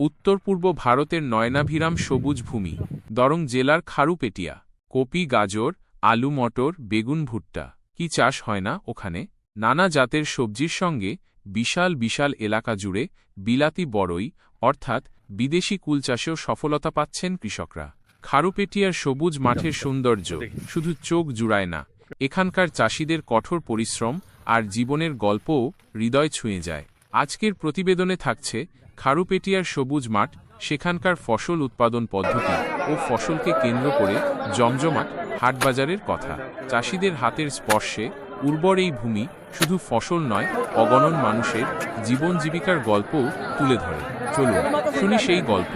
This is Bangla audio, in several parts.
উত্তর পূর্ব ভারতের নয়নাভিরাম সবুজ ভূমি, দরং জেলার খারুপেটিয়া, কপি গাজর, আলু মটর, বেগুন ভুট্টা। কি চাষ হয় না ওখানে? নানা জাতের সবজির সঙ্গে বিশাল বিশাল এলাকা জুড়ে বিলাতি বড়ই, অর্থাৎ বিদেশি কুল চাষেও সফলতা পাচ্ছেন কৃষকরা। খারুপেটিয়ার সবুজ মাঠের সৌন্দর্য শুধু চোখ জুড়ায় না, এখানকার চাষিদের কঠোর পরিশ্রম আর জীবনের গল্পও হৃদয় ছুঁয়ে যায়। আজকের প্রতিবেদনে থাকছে খারুপেটিয়ার সবুজ মাঠ, সেখানকার ফসল উৎপাদন পদ্ধতি ও ফসলকে কেন্দ্র করে জমজমাট, হাটবাজারের কথা। চাষিদের হাতের স্পর্শে উর্বর এই ভূমি শুধু ফসল নয়, অগণন মানুষের জীবন জীবিকার গল্পও তুলে ধরে। চলুন শুনি সেই গল্প।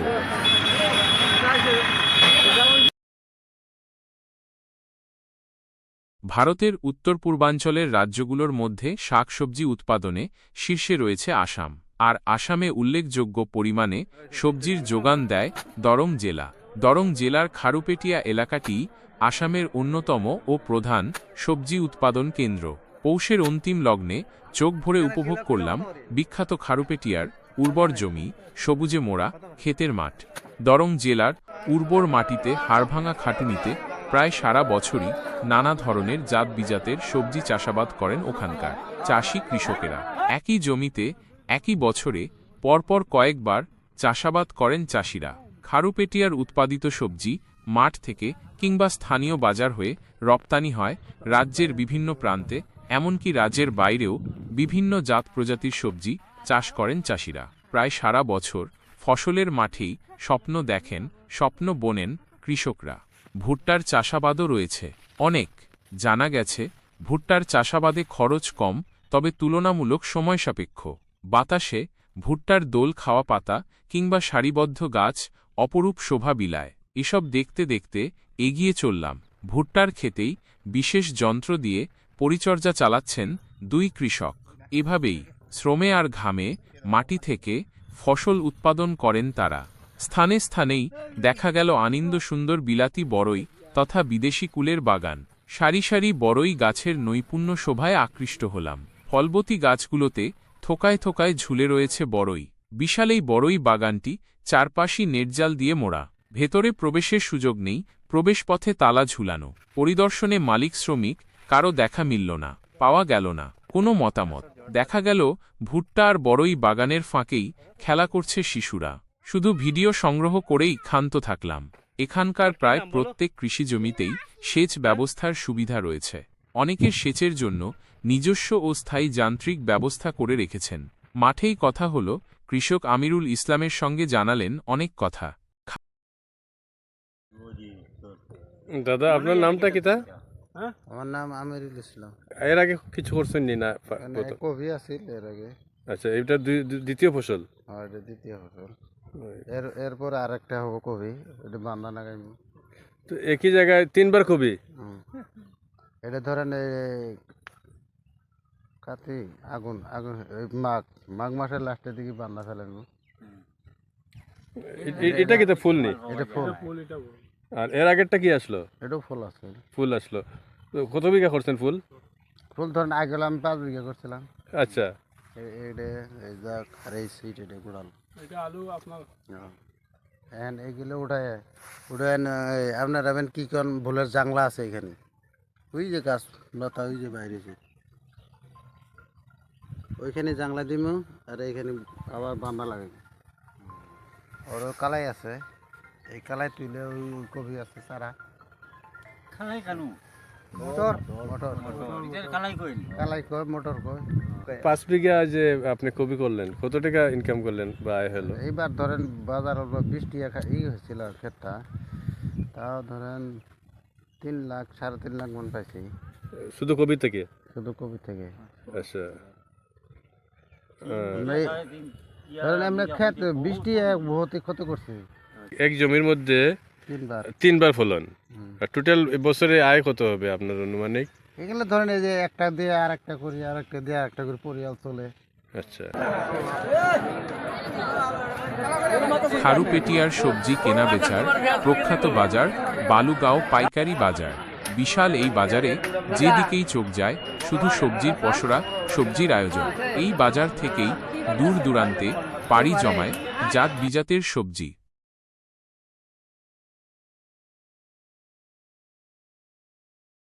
ভারতের উত্তর পূর্বাঞ্চলের রাজ্যগুলোর মধ্যে শাকসবজি উৎপাদনে শীর্ষে রয়েছে আসাম, আর আসামে উল্লেখযোগ্য পরিমাণে সবজির যোগান দেয় দরং জেলা। দরং জেলার খারুপেটিয়া এলাকাটি আসামের অন্যতম ও প্রধান সবজি উৎপাদন কেন্দ্র। পৌষের অন্তিম লগ্নে চোখ ভরে উপভোগ করলাম বিখ্যাত খারুপেটিয়ার উর্বর জমি, সবুজে মোড়া, ক্ষেতের মাঠ। দরং জেলার উর্বর মাটিতে হাড়ভাঙা খাটুনিতে প্রায় সারা বছরই নানা ধরনের জাত বিজাতের সবজি চাষাবাদ করেন ওখানকার চাষি কৃষকেরা। একই জমিতে একই বছরে পরপর কয়েকবার চাষাবাদ করেন চাষিরা। খারুপেটিয়ার উৎপাদিত সবজি মাঠ থেকে কিংবা স্থানীয় বাজার হয়ে রপ্তানি হয় রাজ্যের বিভিন্ন প্রান্তে, এমনকি রাজ্যের বাইরেও বিভিন্ন জাত প্রজাতির সবজি চাষ করেন চাষিরা। প্রায় সারা বছর ফসলের মাঠেই স্বপ্ন দেখেন, স্বপ্ন বোনেন কৃষকরা। ভুট্টার চাষাবাদও রয়েছে। অনেক। জানা গেছে, ভুট্টার চাষাবাদে খরচ কম, তবে তুলনামূলক সময় সাপেক্ষ। বাতাসে ভুট্টার দোল খাওয়া পাতা কিংবা সারিবদ্ধ গাছ অপরূপ শোভা বিলায়। এসব দেখতে দেখতে এগিয়ে চললাম। ভুট্টার খেতেই বিশেষ যন্ত্র দিয়ে পরিচর্যা চালাচ্ছেন দুই কৃষক। এভাবেই শ্রমে আর ঘামে মাটি থেকে ফসল উৎপাদন করেন তারা। স্থানে স্থানেই দেখা গেল আনন্দ সুন্দর বিলাতি বড়ই তথা বিদেশি কুলের বাগান। সারি সারি বড়ই গাছের নৈপুণ্য শোভায় আকৃষ্ট হলাম। ফলবতী গাছগুলোতে থোকায় থোকায় ঝুলে রয়েছে বড়ই। বিশাল এই বড়ই বাগানটি চারপাশই নেটজাল দিয়ে মোড়া। ভেতরে প্রবেশের সুযোগ নেই, প্রবেশপথে তালা ঝুলানো। পরিদর্শনে মালিক শ্রমিক, কারও দেখা মিলল না, পাওয়া গেল না, কোনো মতামত। দেখা গেল ভুট্টা আর বড়ই বাগানের ফাঁকেই খেলা করছে শিশুরা। শুধু ভিডিও সংগ্রহ করেই ক্ষান্ত থাকলাম। এখানকার প্রায় প্রত্যেক কৃষি জমিতেই সেচ ব্যবস্থার সুবিধা রয়েছে। অনেকের সেচের জন্য নিজস্ব ও স্থায়ী যান্ত্রিক ব্যবস্থা করে রেখেছেন। মাঠেই কথা হল কৃষক আমিরুল ইসলামের সঙ্গে জানালেন অনেক কথা। দাদা আপনার নামটা কি তা? আমার নাম আমিরুল ইসলাম। এর আগে কিছু করছেন নি না? পা- এখানে কবি আছিল এর আগে। আচ্ছা এটা দ্বিতীয় ফসল? দ্বিতীয় ফসল। এর এরপর আর একটা হব কবি এটা বান্দা লাগাইব তো একই জায়গায় তিনবার কবি? এটা ধরেন এই কাতি আগুন আগুন এই মাঘ মাঘ মাসের লাস্টের দিকে বান্দা ফেলাইব এটা কি তো ফুল নেই এটা ফুল। আর এর আগেরটা কি আসলো? এটাও ফুল আছে ফুল আসলো। তো কত বিঘা করছেন ফুল? ফুল ধরেন আগে আমি পাঁচ বিঘা করছিলাম। আচ্ছা। এ- এইটা এই যাক আর এই সিট এটা গুড়াল। এখন এইগুলো উঠায় উঠায় আপনার এমন কি কোন ভুলের জাংলা আছে এখানে? ওই যে গাছ লতা ওই যে বাইরে যে। ওইখানে জাংলা দিমু আর এইখানে আবার বান্ধা লাগাই ওরও কালাই আছে। এই কালাই তুলে ওই কবি আছে সারা খালাই কানু? মোটর। মোটর কালাই কয় মোটর কয় পাঁচ বিঘা যে আপনি কবি করলেন কত টাকা ইনকাম করলেন বা আয় হলো? এইবার ধরেন বাজার বিশ টাকা ই হয়েছিল ক্ষেতটা। তাও ধরেন তিন লাখ সাড়ে তিন লাখ মন পাইছি। শুধু কবি থেকে? শুধু কবি থেকে। আচ্ছা। ধরেন এমনি ক্ষেত বিশ টাকা বহুত ক্ষতি করছে। এক জমির মধ্যে তিনবার। ফলন। টোটাল বছরে আয় কত হবে আপনার অনুমানিক? এগুলো ধরেন এই যে একটা দিয়ে আর একটা করি আর একটা দিয়ে আর একটা করে পরিয়াল চলে। আচ্ছা। খারুপেটিয়ার সবজি কেনা বেচার প্রখ্যাত বাজার বালুগাঁও পাইকারি বাজার। বিশাল এই বাজারে যেদিকেই চোখ যায় শুধু সবজির পসরা সবজির আয়োজন। এই বাজার থেকেই দূর দূরান্তে পাড়ি জমায় জাত বিজাতের সবজি।